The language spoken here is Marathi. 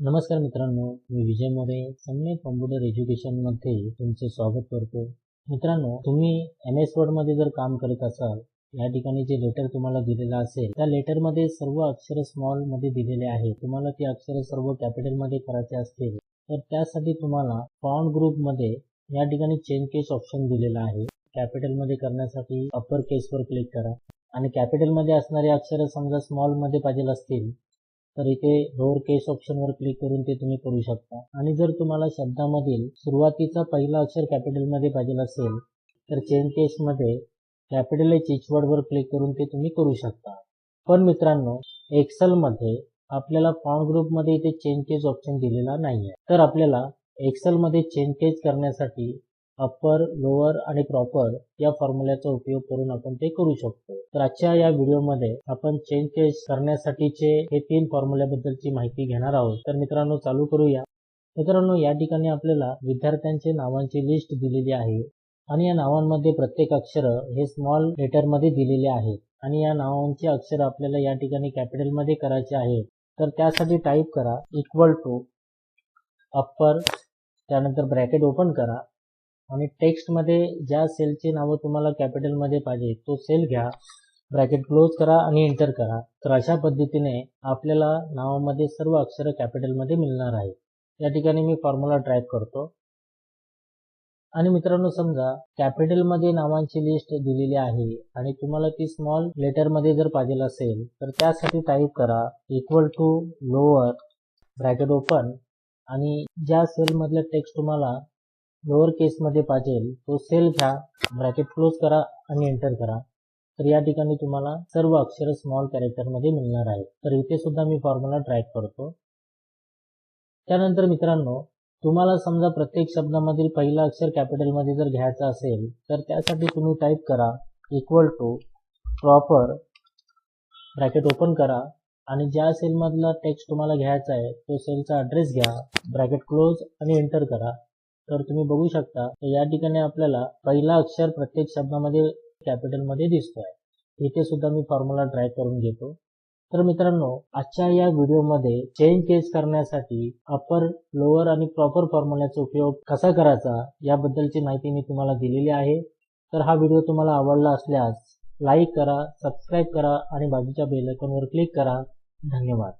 नमस्कार मित्रांनो मी विजय मोरे सम्यक कॉम्प्युटर एज्युकेशनमध्ये तुमचे स्वागत करतो. मित्रांनो तुम्ही एम एस वर्डमध्ये जर काम करत असाल या ठिकाणी जे लेटर तुम्हाला दिलेलं असेल त्या लेटरमध्ये सर्व अक्षर स्मॉलमध्ये दिलेले आहे तुम्हाला ती अक्षर सर्व कॅपिटलमध्ये करायचे असतील तर त्यासाठी तुम्हाला फॉन्ट ग्रुपमध्ये या ठिकाणी चेंज केस ऑप्शन दिलेला आहे. कॅपिटलमध्ये करण्यासाठी अप्पर केस वर क्लिक करा. आणि कॅपिटलमध्ये असणारे अक्षर समजा स्मॉलमध्ये पाहिजे असतील तर इथे लोअर केस ऑप्शनवर क्लिक करून ते तुम्ही करू शकता. आणि जर तुम्हाला शब्दामधील सुरुवातीचा पहिला अक्षर कॅपिटलमध्ये पाहिजे असेल तर चेंज केसमध्ये कॅपिटल एच इच क्लिक करून ते तुम्ही करू शकता. पण मित्रांनो एक्सेलमध्ये आपल्याला फॉन्ट ग्रुपमध्ये इथे चेंज केस ऑप्शन दिलेला नाही तर आपल्याला एक्सेलमध्ये चेंज केस करण्यासाठी अप्पर लोअर आणि प्रॉपर या फॉर्म्युल्याचा उपयोग करून आपण ते करू शकतो. तर आजच्या या व्हिडिओमध्ये आपण चेन केस करण्यासाठीचे हे तीन फॉर्म्युल्याबद्दलची माहिती घेणार आहोत. तर मित्रांनो चालू करूया. मित्रांनो या ठिकाणी आपल्याला विद्यार्थ्यांचे नावांची लिस्ट दिलेली आहे. आणि या नावांमध्ये प्रत्येक अक्षर हे स्मॉल लेटरमध्ये दिलेले आहेत. आणि या नावांची अक्षर आपल्याला या ठिकाणी कॅपिटलमध्ये करायचे आहेत. तर त्यासाठी टाईप करा इक्वल टू अप्पर त्यानंतर ब्रॅकेट ओपन करा. आणि टेक्स्टमध्ये ज्या सेलची नावं तुम्हाला कॅपिटलमध्ये पाहिजे तो सेल घ्या ब्रॅकेट क्लोज करा आणि एंटर करा. तर अशा पद्धतीने आपल्याला नावामध्ये सर्व अक्षरं कॅपिटलमध्ये मिळणार आहे या ठिकाणी मी फॉर्म्युला टाईप करतो. आणि मित्रांनो समजा कॅपिटलमध्ये नावांची लिस्ट दिलेली आहे आणि तुम्हाला ती स्मॉल लेटरमध्ये जर पाहिजे असेल तर त्यासाठी टाईप करा equal to lower bracket open आणि ज्या सेलमधलं टेक्स्ट तुम्हाला लोअर केसमध्ये पाहिजे तो सेल घ्या ब्रॅकेट क्लोज करा आणि एंटर करा. तर या ठिकाणी तुम्हाला सर्व अक्षर स्मॉल कॅरेक्टरमध्ये मिळणार आहे तर इथे सुद्धा मी फॉर्म्युला ट्रॅक करतो. त्यानंतर मित्रांनो तुम्हाला समजा प्रत्येक शब्दामधील पहिला अक्षर कॅपिटलमध्ये जर घ्यायचा असेल तर त्यासाठी तुम्ही टाईप करा equal to proper bracket open करा आणि ज्या सेलमधला टेक्स्ट तुम्हाला घ्यायचा आहे तो सेलचा ॲड्रेस घ्या ब्रॅकेट क्लोज आणि एंटर करा. तर तुम्ही बघू शकता या ठिकाणी आपल्याला पहिला अक्षर प्रत्येक शब्दामध्ये कॅपिटलमध्ये दिसतोय. इथे सुद्धा मी फॉर्म्युला ट्राय करून घेतो. तर मित्रांनो आजच्या या व्हिडिओमध्ये चेंज केस करण्यासाठी अपर लोअर आणि प्रॉपर फॉर्म्युलाचा उपयोग कसा करायचा याबद्दलची माहिती मी तुम्हाला दिलेली आहे. तर हा व्हिडिओ तुम्हाला आवडला असल्यास लाईक करा सबस्क्राईब करा आणि बाजूच्या बेलायकॉनवर क्लिक करा. धन्यवाद.